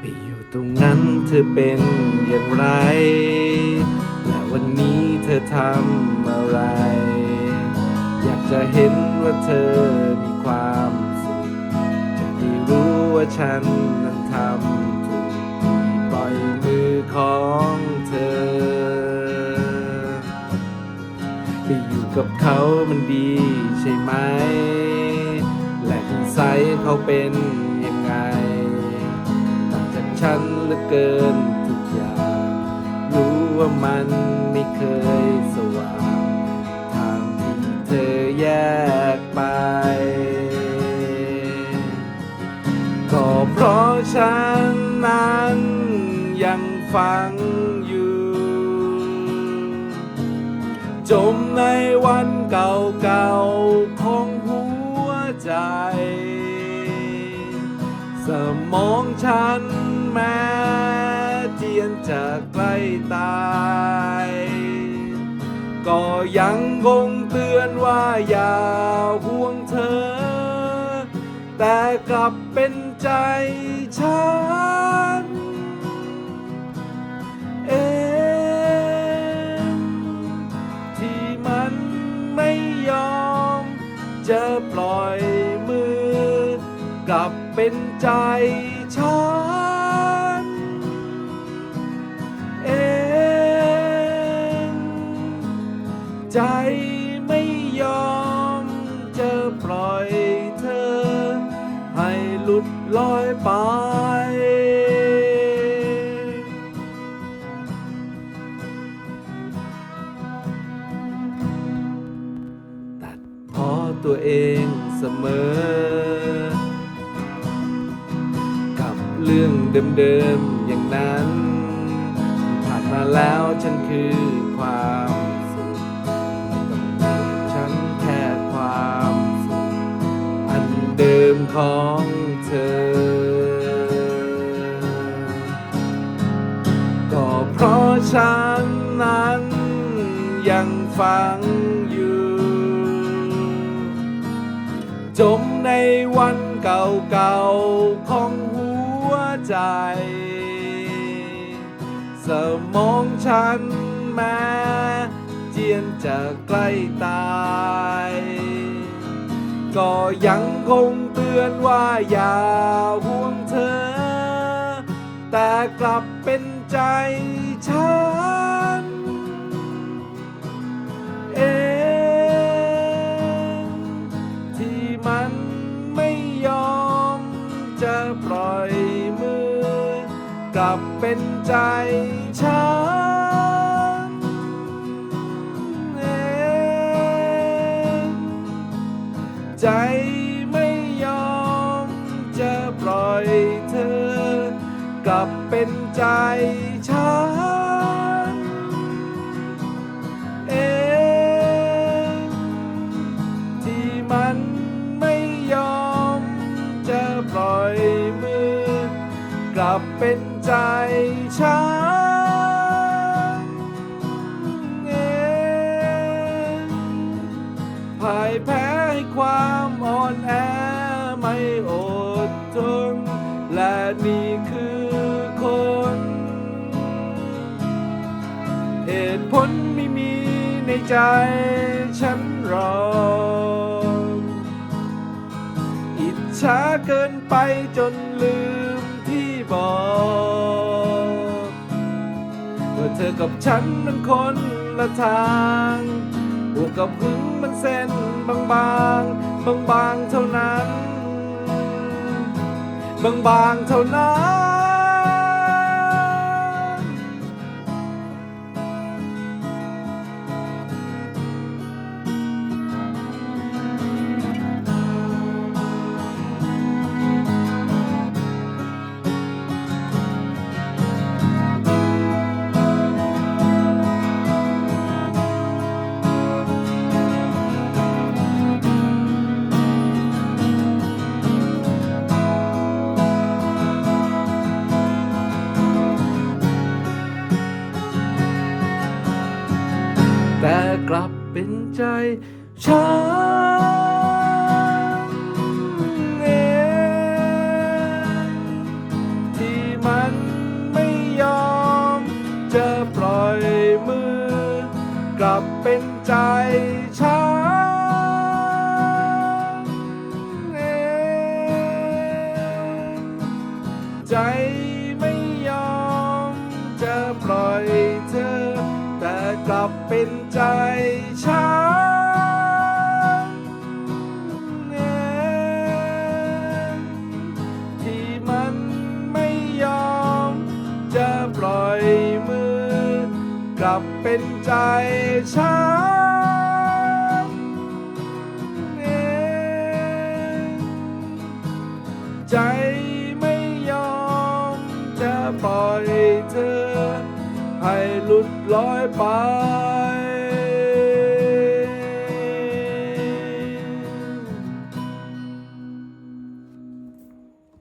ไปอยู่ตรงนั้นเธอเป็นอย่างไร และวันนี้เธอทำอะไร อยากจะเห็นว่าเธอมีความสุขจะได้รู้ว่าฉันนั้นทำถูกปล่อยมือของเธอไปอยู่กับเขามันดีใช่ไหม และนิสัยเขาเป็น ฉันเหลือเกินทุกอย่าง รู้ว่ามันไม่เคยสว่าง ทางที่เธอแยกไป ก็เพราะฉันนั้นยังฟังอยู่ จมในวันเก่าๆของหัวใจ สมองฉันแม้เจียนจะใกล้ตาย ก็ยังคงเตือนว่าอย่าห่วงเธอ แต่กลับเป็นใจฉันเองที่มันไม่ยอมจะปล่อยมือกลับ เป็นใจฉันเอง ใจไม่ยอมจะปล่อยเธอ ให้หลุดลอยไปตัดพอตัวเองเสมอ เรื่องเดิมๆอย่างนั้น ผ่านมาแล้วฉันคือความสุขไม่ต้องมีฉันแค่ความสุขอันเดิมของเธอ ก็เพราะฉันนั้นยังฟังอยู่ จมในวันเก่าๆของหัว ใจ สมองฉันแม้เจียนจะใกล้ตาย ก็ยังคงเตือนว่าอย่าห่วงเธอ แต่กลับเป็นใจฉัน กลับเป็นใจฉันเองใจไม่ยอมจะปล่อยเธอกลับเป็นใจฉันเองที่มันไม่ยอมจะปล่อยมือกลับเป็น ใจฉันเองพ่ายแพ้ให้ความอ่อนแอไม่อดทนและนี่คือคน เหตุผลไม่มีในใจฉันรออิจฉาเกินไปจนลืม เธอกับฉันมันคนละทางบวกกับหึงมันเส้นบางบางบางบางๆเท่านั้น บางบางๆเท่านั้น กลับเป็นใจฉันเองที่มันไม่ยอม จะปล่อยมือ กลับเป็นใจฉันเองใจ ใจฉันเองที่มันไม่ยอม จะปล่อยมือ กลับเป็นใจฉันเองใจไม่ยอม จะปล่อยเธอ ให้หลุดลอยไป